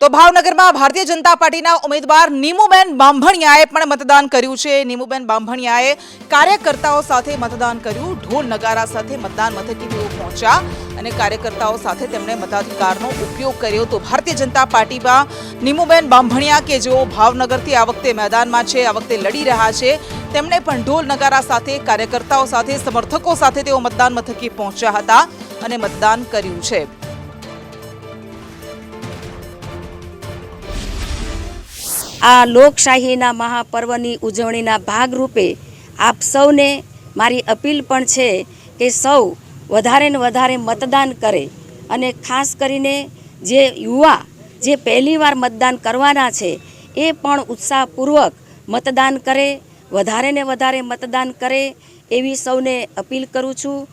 તો ભાવનગરમાં ભારતીય જનતા પાર્ટીના ઉમેદવાર નીમુબેન બાંભણિયાએ પણ મતદાન કર્યું છે. નીમુબેન બાંભણિયાએ કાર્યકર્તાઓ સાથે મતદાન કર્યું. ઢોલ નગારા સાથે મતદાન મથકે તેઓ પહોંચ્યા અને કાર્યકર્તાઓ સાથે તેમણે મતાધિકારનો ઉપયોગ કર્યો. તો ભારતીય જનતા પાર્ટીમાં નીમુબેન બાંભણિયા કે જેઓ ભાવનગરથી આ વખતે મેદાનમાં છે, આ વખતે લડી રહ્યા છે, તેમણે પણ ઢોલ નગારા સાથે, કાર્યકર્તાઓ સાથે, સમર્થકો સાથે તેઓ મતદાન મથકે પહોંચ્યા હતા અને મતદાન કર્યું છે. આ લોકશાહીના મહાપર્વની ઉજવણીના ભાગરૂપે આપ સૌને મારી અપીલ પણ છે કે સૌ વધારે ને વધારે મતદાન કરે અને ખાસ કરીને જે યુવા જે પહેલીવાર મતદાન કરવાના છે, એ પણ ઉત્સાહપૂર્વક મતદાન કરે, વધારે ને વધારે મતદાન કરે એવી સૌને અપીલ કરું છું.